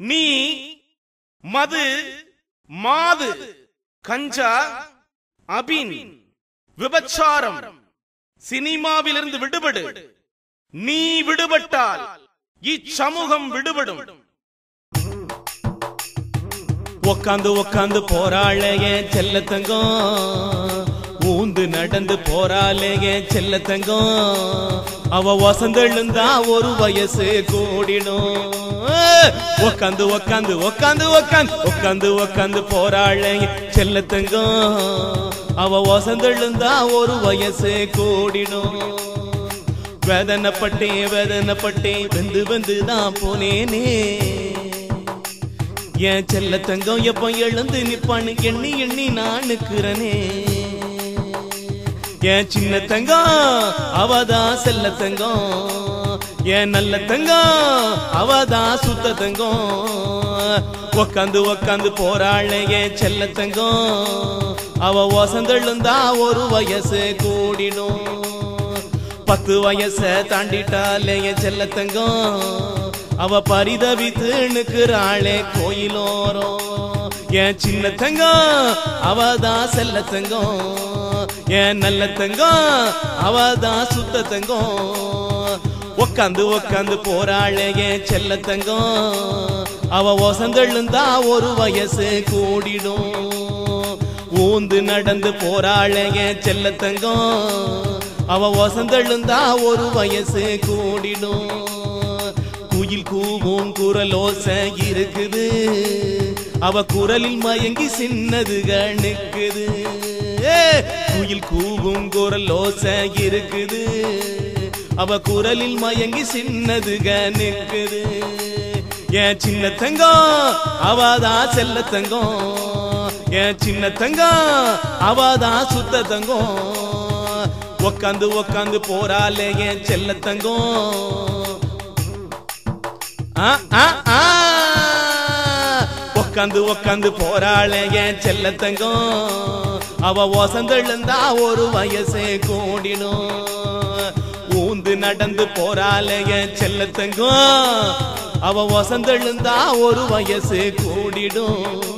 நீ மது மாது கஞ்சா அபின் விபச்சாரம் சினிமாவிலிருந்து விடுபடு. நீ விடுபட்டால் இச்சமூகம் விடுபடும். உக்காந்து உக்காந்து போராளைய செல்ல தங்கம் பூந்து நடந்து போறாளே என் செல்ல தங்கம். அவ வசந்தெழுந்தா ஒரு வயசு கூடிடும். உக்காந்து உக்காந்து உக்காந்து உக்காந்து உக்காந்து உக்காந்து போறாளே செல்ல தங்கம். அவ வசந்தெழுந்தா ஒரு வயசு கூடிடும். வேதனைப்பட்டேன் வேதனைப்பட்டேன் வெந்து வந்து தான் போனேனே. என் செல்ல தங்கம் எப்ப எழுந்து நிப்பான்னு எண்ணி எண்ணி நான் நிக்கிறனே என் சின்ன தங்கம் அவதான் செல்ல தங்கம். என் நல்ல தங்கம் அவதான் சுத்த தங்கம். உக்காந்து உக்காந்து போறாளே என் செல்ல தங்கம். அவ வசந்தெழுந்தா ஒரு வயசு கூடிடும். பத்து வயச தாண்டிட்டாலே என் செல்ல தங்கம். அவ பரிதவித்து நிற்கிறாளே கோயிலோரம். என் சின்ன தங்கம் அவதான் செல்ல தங்கம். ஏன் நல்ல தங்கம் அவதான் சுத்த தங்கம். உக்காந்து உக்காந்து போராளே என் செல்ல தங்கம். அவ ஒசந்தெழுந்தா ஒரு வயசு கூடிடும். ஊந்து நடந்து போராளே என் செல்ல தங்கம். அவ வசந்தெழுந்தா ஒரு வயசு கூடிடும். குயில் கூவும் குரலோச இருக்குது. அவ குரலில் மயங்கி சின்னதுகள் நிற்குது குயில் கூவும் குரலோசை இருக்குது. அவ குரலில் மயங்கி சின்னதுக நிக்குது என் சின்ன தங்கம் அவதான் செல்ல தங்கம் என் சின்ன தங்கம் அவதான் சுத்த தங்கம் உக்காந்து உக்காந்து போறாளே என் செல்ல தங்கம் ஆ, ஆ, ஆ. உக்காந்து உக்காந்து போறாளே என் செல்ல தங்கம். அவ வசந்தெழுந்தா ஒரு வயசே கூடிடும். ஊந்து நடந்து போறாளே என் செல்ல தங்கம். அவ வசந்தெழுந்தா ஒரு வயசு கூடிடும்.